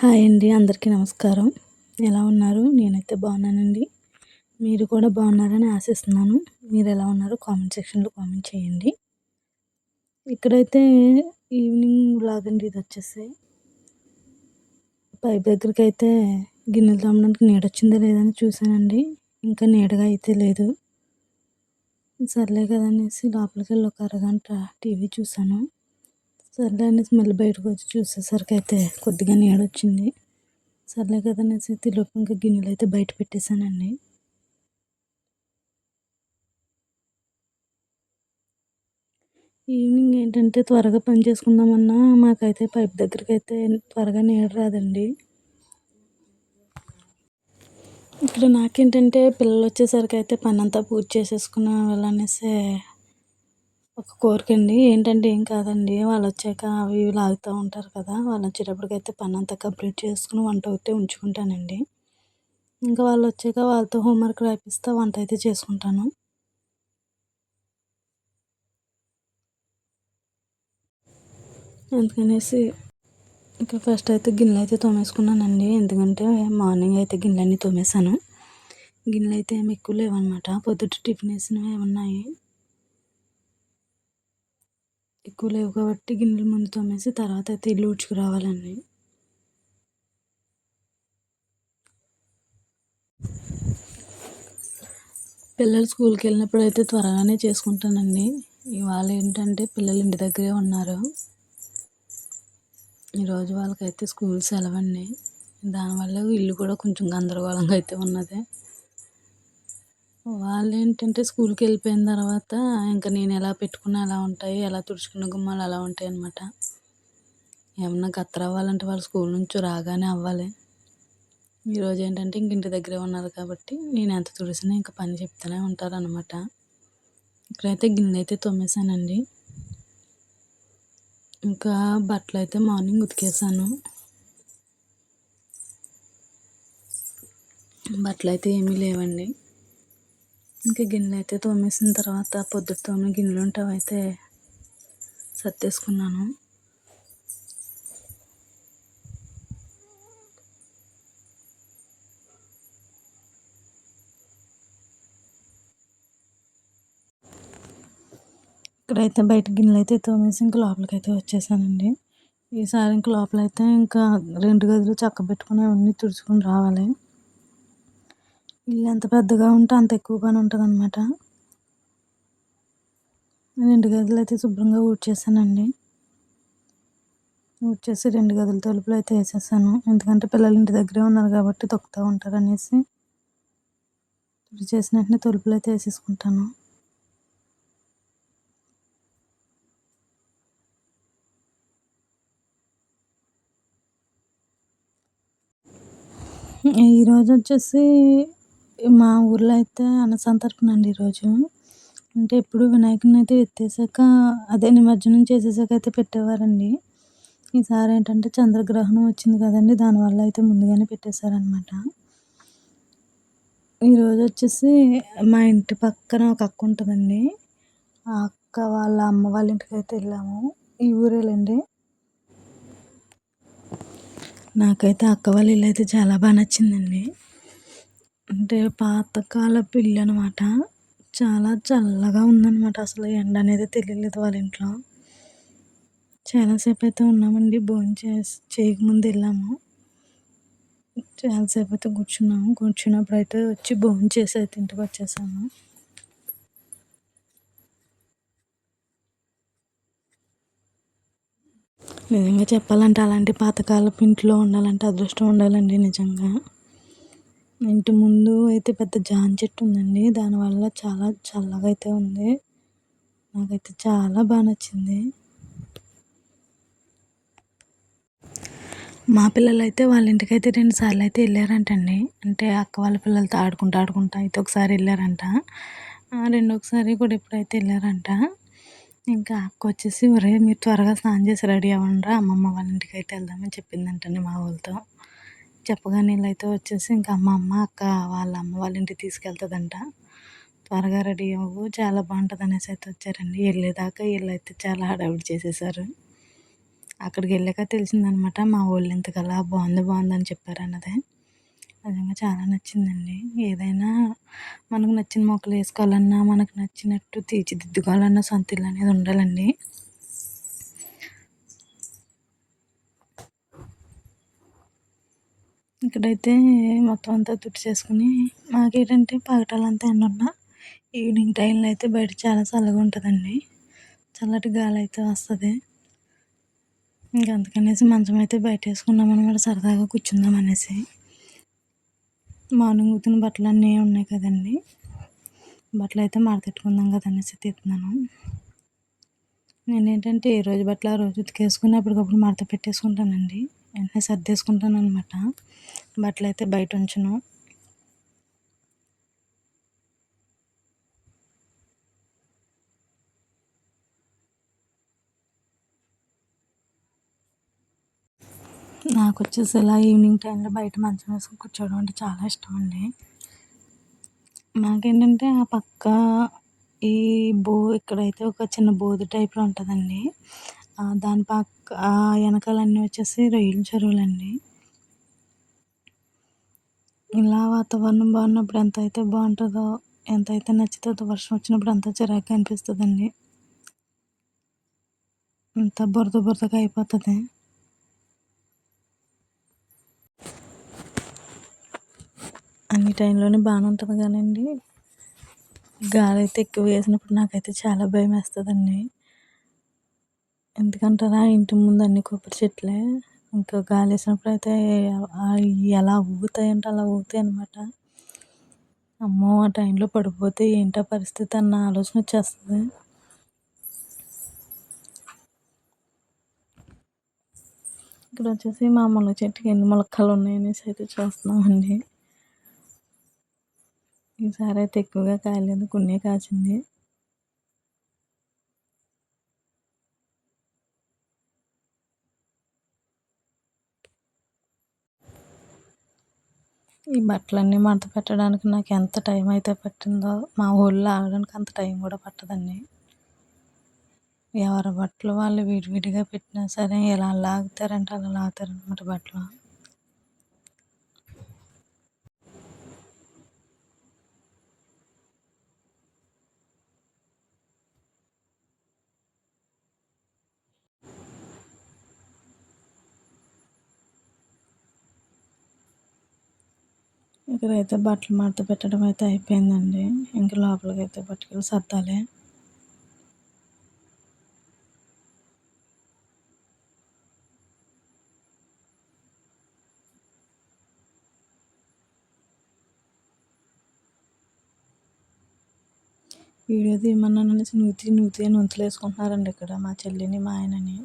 Hi అండి అందరికీ నమస్కారం. ఎలా ఉన్నారు? నేనైతే బాగున్నానండి. మీరు కూడా బాగున్నారని ఆశిస్తున్నాను. మీరు ఎలా ఉన్నారో కామెంట్ సెక్షన్లో కామెంట్ చేయండి. ఇక్కడైతే ఈవినింగ్ బ్లాగ్ అండి ఇది వచ్చేసి. పైప్ దగ్గరికి అయితే గిన్నెలు తోమడానికి నీడ వచ్చిందో లేదని చూశానండి. ఇంకా నీడగా అయితే లేదు. సర్లే కదనేసి లోపలికి వెళ్ళి ఒక అరగంట టీవీ చూశాను. సర్లే అనేసి మళ్ళీ బయటకు వచ్చి చూసేసరికి అయితే కొద్దిగా నీడ వచ్చింది సర్లే కదా అనేసి తిలోపు ఇంకా గిన్నెలు అయితే బయట పెట్టేశానండి. ఈవినింగ్ ఏంటంటే త్వరగా పని చేసుకుందామన్నా మాకైతే పైప్ దగ్గరికి అయితే త్వరగా నీడ రాదండి. ఇక్కడ నాకేంటంటే పిల్లలు వచ్చేసరికి అయితే పని అంతా పూర్తి చేసేసుకున్న వాళ్ళనేసి ఒక కోరిక అండి ఏంటంటే ఏం కాదండి. వాళ్ళు వచ్చాక అవి ఇవి లాగుతూ ఉంటారు కదా. వాళ్ళు వచ్చేటప్పటికైతే పని అంతా కంప్లీట్ చేసుకుని వంట అయితే ఉంచుకుంటానండి. ఇంకా వాళ్ళు వచ్చాక వాళ్ళతో హోంవర్క్ రాయిపిస్తే వంట అయితే చేసుకుంటాను. అందుకనేసి ఇంకా ఫస్ట్ అయితే గిన్నెలు అయితే తోమేసుకున్నానండి. ఎందుకంటే మార్నింగ్ అయితే గిన్నెలన్నీ తోమేశాను. గిన్నెలు అయితే ఏమి ఎక్కువ లేవన్నమాట. పొద్దుట టిఫిన్ వేసినవి ఏమన్నాయి? ఎక్కువ లేవు కాబట్టి గిన్నెలు ముందు తోమేసి తర్వాత అయితే ఇల్లు రావాలండి. పిల్లలు స్కూల్కి వెళ్ళినప్పుడు అయితే త్వరగానే చేసుకుంటానండి. ఇవాళ ఏంటంటే పిల్లలు ఇంటి దగ్గరే ఉన్నారు. ఈరోజు వాళ్ళకైతే స్కూల్ సెలవండి. దానివల్ల ఇల్లు కూడా కొంచెం గందరగోళంగా అయితే ఉన్నది. వాళ్ళు ఏంటంటే స్కూల్కి వెళ్ళిపోయిన తర్వాత ఇంకా నేను ఎలా పెట్టుకున్నా అలా ఉంటాయి ఎలా తుడుచుకున్న గుమ్మాలు అలా ఉంటాయి అన్నమాట ఏమన్నా గత్తర అవ్వాలంటే వాళ్ళు స్కూల్ నుంచి రాగానే అవ్వాలి. ఈరోజు ఏంటంటే ఇంక ఇంటి దగ్గరే ఉన్నారు కాబట్టి నేను ఎంత తుడిసినా ఇంకా పని చెప్తూనే ఉంటారనమాట ఇక్కడైతే గిన్నె అయితే తొమ్మేశానండి ఇంకా బట్టలు అయితే మార్నింగ్ ఉతికేసాను బట్టలు అయితే ఏమీ లేవండి. ఇంకా గిన్నెలు అయితే తోమేసిన తర్వాత పొద్దుట తోమే గిన్నెలు ఉంటావు అయితే సర్దేసుకున్నాను. ఇక్కడైతే బయట గిన్నెలు అయితే తోమేసి ఇంకా లోపలికి అయితే వచ్చేసానండి. ఈసారి ఇంక లోపలైతే ఇంకా రెండు గదులు చక్క పెట్టుకుని అవన్నీ తుడుచుకుని రావాలి. ఇల్లు ఎంత పెద్దగా ఉంటే అంత ఎక్కువ పని ఉంటుంది అనమాట రెండు గదులు అయితే శుభ్రంగా ఊడ్చేసానండి ఊడ్చేసి రెండు గదుల తలుపులు అయితే వేసేసాను. ఎందుకంటే పిల్లలు ఇంటి దగ్గరే ఉన్నారు కాబట్టి తొక్కుతూ ఉంటారు అనేసి చేసిన వెంటనే తలుపులు అయితే వేసేసుకుంటాను. ఈరోజు వచ్చేసి మా ఊర్లో అయితే అన్నసంతర్పణ అండి ఈరోజు అంటే ఎప్పుడు వినాయకుడిని అయితే ఎత్తేసాక అదే నిమజ్జనం చేసేసాక అయితే పెట్టేవారండి. ఈసారి ఏంటంటే చంద్రగ్రహణం వచ్చింది కదండి దానివల్ల అయితే ముందుగానే పెట్టేశారనమాట ఈరోజు వచ్చేసి మా ఇంటి పక్కన ఒక అక్క ఉంటుందండి. ఆ అక్క వాళ్ళ అమ్మ వాళ్ళ ఇంటికి అయితే వెళ్ళాము. ఈ ఊరేలండి. నాకైతే అక్క వాళ్ళ ఇల్లు అయితే చాలా బాగా నచ్చిందండి. అంటే పాతకాలపు ఇల్లు అనమాట చాలా చల్లగా ఉందన్నమాట. అసలు ఎండ అనేది తెలియలేదు వాళ్ళ ఇంట్లో. చాలాసేపు అయితే ఉన్నామండి. భోజనం చేసి చేయకముందు వెళ్ళాము. చాలాసేపు అయితే కూర్చున్నాము. కూర్చున్నప్పుడు అయితే వచ్చి భోజనం చేసి అయితే ఇంటికి వచ్చేసాము. నిజంగా చెప్పాలంటే అలాంటి పాతకాలపు ఇంట్లో ఉండాలంటే అదృష్టం ఉండాలండి నిజంగా. ఇంటి ముందు అయితే పెద్ద జాన్ చెట్టు ఉందండి. దానివల్ల చాలా చల్లగా అయితే ఉంది. నాకైతే చాలా బాగా నచ్చింది. మా పిల్లలు అయితే వాళ్ళ ఇంటికి అయితే రెండు సార్లు అయితే వెళ్ళారంటండి. అంటే అక్క వాళ్ళ పిల్లలతో ఆడుకుంటూ ఆడుకుంటా అయితే ఒకసారి వెళ్ళారంట. రెండోసారి కూడా ఎప్పుడైతే వెళ్ళారంట. ఇంకా అక్క వచ్చేసి ఒరే మీరు త్వరగా స్నానం చేసి రెడీ అవ్వండి అమ్మమ్మ వాళ్ళ ఇంటికి అయితే వెళ్దామని చెప్పిందంటండి మా వాళ్ళతో. చెప్పగానే వీళ్ళైతే వచ్చేసి ఇంకా అమ్మ అమ్మ అక్క వాళ్ళ అమ్మ వాళ్ళ ఇంటికి తీసుకెళ్తుందంట. త్వరగా రెడీ అవ్వు చాలా బాగుంటుంది అనేసి అయితే వచ్చారండి. వెళ్ళేదాకా వీళ్ళైతే చాలా హడావిడి చేసేసారు. అక్కడికి వెళ్ళాక తెలిసిందనమాట మా వాళ్ళు ఇంతకలా బాగుంది బాగుంది అని చెప్పారు అన్నదే నిజంగా చాలా నచ్చిందండి. ఏదైనా మనకు నచ్చిన మొక్కలు వేసుకోవాలన్నా మనకు నచ్చినట్టు తీర్చిదిద్దుకోవాలన్నా సొంత ఇల్లు అనేది ఉండాలండి. ఇక్కడైతే మొత్తం అంతా తుడిచేసుకుని మాకేంటంటే పగటాలంతా ఎండున్నా ఈవినింగ్ టైంలో అయితే బయట చాలా చల్లగా ఉంటుందండి. చల్లటి గాలి అయితే వస్తుంది. ఇంకా అందుకనేసి మంచం అయితే బయట వేసుకున్నాం అనమాట సరదాగా కూర్చుందాం అనేసి. మార్నింగ్ ఉతికిన బట్టలు అన్నీ ఉన్నాయి కదండి. బట్టలు అయితే మాడతెట్టుకుందాం కదా అనేసి తీస్తున్నాను. నేనేంటంటే ఏ రోజు బట్టలు ఆ రోజు ఉతికేసుకుని అప్పటికప్పుడు మడత పెట్టేసుకుంటానండి. వెంటనే సర్దేసుకుంటాను అనమాట బట్టలు అయితే బయట ఉంచను నాకు వచ్చేసి ఇలా ఈవినింగ్ టైంలో బయట మంచం వేసుకుని కూర్చోవడం అంటే చాలా ఇష్టం అండి. నాకేంటంటే ఆ పక్క ఈ బో ఇక్కడైతే ఒక చిన్న బోధి టైప్లో ఉంటుందండి. దాని పక్క వెనకాలన్నీ వచ్చేసి రొయ్యల చెరువులండి. ఇలా వాతావరణం బాగున్నప్పుడు ఎంత అయితే బాగుంటుందో ఎంత అయితే నచ్చుతుందో వర్షం వచ్చినప్పుడు అంత చిరాకు అనిపిస్తుందండి. అంత బురద బురదగా అయిపోతుంది. అన్ని టైంలోనే బాగానే ఉంటుంది కానండి. గాలి అయితే ఎక్కువ వేసినప్పుడు నాకైతే చాలా భయం వేస్తుందండి ఎందుకంటారా ఇంటి ముందు అన్ని కొబ్బరి చెట్లే. ఇంకా గాలి వేసినప్పుడు అయితే ఎలా ఊగుతాయంటే అలా ఊగుతాయి అనమాట అమ్మో ఆ టైంలో పడిపోతే ఏంటో పరిస్థితి అన్న ఆలోచన వచ్చేస్తుంది. ఇక్కడ వచ్చేసి మా మునగ చెట్టుకి ఎన్ని మొలకలు ఉన్నాయనేసి అయితే చూస్తున్నామండి. ఈసారి అయితే ఎక్కువగా కాయలేదు కొన్ని కాసింది. ఈ బట్టలన్నీ మడత పెట్టడానికి నాకు ఎంత టైం అయితే పట్టిందో మా ఊళ్ళో ఆగడానికి అంత టైం కూడా పట్టదండి. ఎవరి బట్టలు వాళ్ళు విడివిడిగా పెట్టినా సరే ఎలా లాగుతారంటే అలా లాగుతారనమాట బట్టలు. ఇక్కడైతే బట్టలు మడత పెట్టడం అయితే అయిపోయిందండి. ఇంక లోపలికి అయితే పట్టుకెళ్ళి సర్దాలి. వీడియో తీయమన్నానని నూతి నూతి అని వంతులు వేసుకుంటున్నారండి ఇక్కడ మా చెల్లిని మా ఆయనని.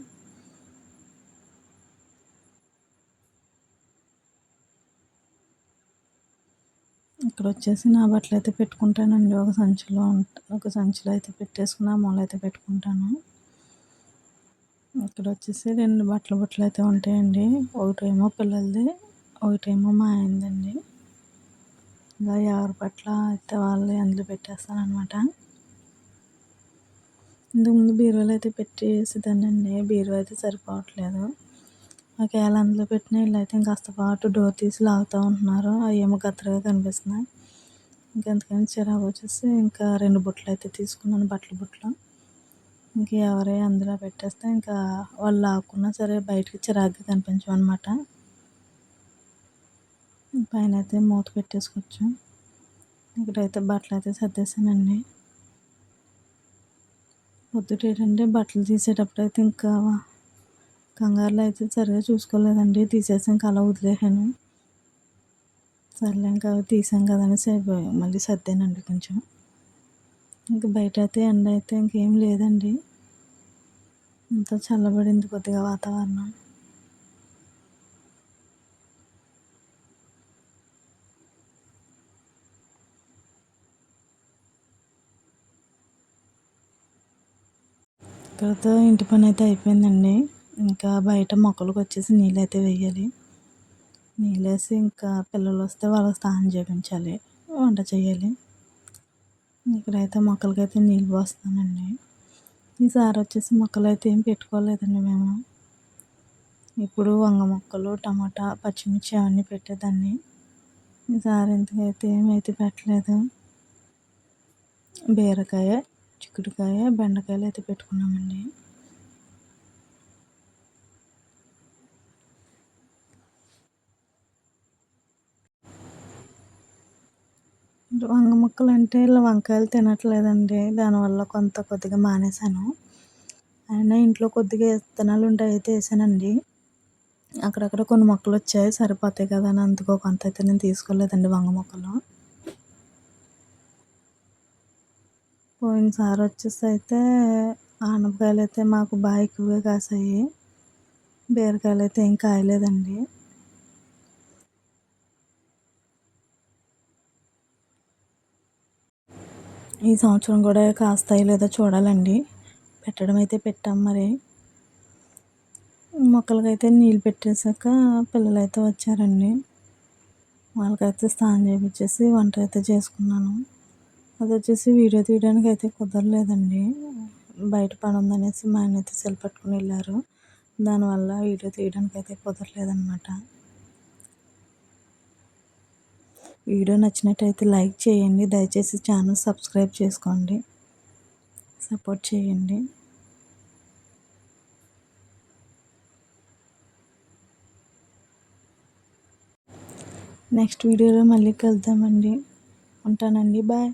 ఇక్కడ వచ్చేసి నా బట్టలు అయితే పెట్టుకుంటానండి. ఒక సంచిలో ఒక సంచిలో అయితే పెట్టేసుకుని ఆ మూల అయితే పెట్టుకుంటాను. ఇక్కడ వచ్చేసి రెండు బట్టల బట్టలు అయితే ఉంటాయండి. ఒకటేమో పిల్లలది ఒకటేమో మా ఆయనదండి. ఇలా ఎవరి బట్టల అయితే వాళ్ళు అందులో పెట్టేస్తాను అనమాట ఇంతకుముందు బీరువాలు అయితే పెట్టేసేదానండి బీరువా అయితే సరిపోవట్లేదు. ఒకవేళ అందులో పెట్టిన వీళ్ళు అయితే ఇంకాస్త పాటు డోర్ తీసి లాగుతూ ఉంటున్నారు. అవి ఏమో గత్తరగా కనిపిస్తున్నాయి. ఇంకెంతకని చిరాకు వచ్చేసి ఇంకా రెండు బుట్టలు అయితే తీసుకున్నాను బట్టల బుట్టలు. ఇంక ఎవరే అందులో పెట్టేస్తే ఇంకా వాళ్ళు లాక్కున్నా సరే బయటకి చిరాకుగా కనిపించమన్నమాట పైన అయితే మూత పెట్టేసుకోవచ్చు. ఇక్కడైతే బట్టలు అయితే సర్దేశానండి. పొద్దుట ఏంటంటే బట్టలు తీసేటప్పుడు అయితే ఇంకా కంగారులో అయితే సరిగా చూసుకోలేదండి. తీసేసాం ఇంకా అలా వదిలేసాను. సర్లే ఇంకా తీసాం కదా అనేసి మళ్ళీ సర్దానండి కొంచెం. ఇంకా బయట అయితే ఎండ అయితే ఇంకేం లేదండి. ఇంత చల్లబడింది కొద్దిగా వాతావరణం. ఇక్కడతో ఇంటి పని అయితే అయిపోయిందండి. ఇంకా బయట మొక్కలకు వచ్చేసి నీళ్ళు అయితే వేయాలి. నీళ్ళు వేసి ఇంకా పిల్లలు వస్తే వాళ్ళకి స్నానం చేయించాలి వంట చేయాలి. ఇక్కడైతే మొక్కలకైతే నీళ్ళు పోస్తానండి ఈసారి వచ్చేసి మొక్కలు అయితే ఏం పెట్టుకోలేదండి మేము. ఇప్పుడు వంగ మొక్కలు టమాటా పచ్చిమిర్చి అవన్నీ పెట్టేదాన్ని. ఈసారి ఇంతకైతే ఏమైతే పెట్టలేదు. బీరకాయ చిక్కుడుకాయ బెండకాయలు అయితే పెట్టుకున్నామండి. వంగ మొక్కలు అంటే ఇలా వంకాయలు తినట్లేదండి. దానివల్ల కొంత కొద్దిగా మానేశాను. అయినా ఇంట్లో కొద్దిగా విత్తనాలు ఉంటాయి అయితే వేసానండి. అక్కడక్కడ కొన్ని మొక్కలు వచ్చాయి సరిపోతాయి కదా అని అందుకో కొంత అయితే నేను తీసుకోలేదండి వంగ మొక్కలు. పోయినసారి వచ్చేసి అయితే ఆనపకాయలు అయితే మాకు బాగా ఎక్కువగా కాసాయి. బీరకాయలు అయితే ఏం కాయలేదండి. ఈ సంవత్సరం కూడా కాస్తాయి లేదో చూడాలండి. పెట్టడం అయితే పెట్టాం మరి. మొక్కలకైతే నీళ్ళు పెట్టేశాక పిల్లలు అయితే వచ్చారండి. వాళ్ళకైతే స్నానం చేయించేసి వంట అయితే చేసుకున్నాను. అది వచ్చేసి వీడియో తీయడానికి అయితే కుదరలేదండి. బయట పని ఉందనేసి మా ఆయన అయితే సెల్ పట్టుకుని వెళ్ళారు. దానివల్ల వీడియో తీయడానికి అయితే కుదరలేదన్నమాట. వీడియో నచ్చినట్టయితే లైక్ చేయండి దయచేసి ఛానల్ సబ్స్క్రైబ్ చేసుకోండి. సపోర్ట్ చేయండి. నెక్స్ట్ వీడియోలో మళ్ళీ కలుద్దామండి. ఉంటానండి. బాయ్.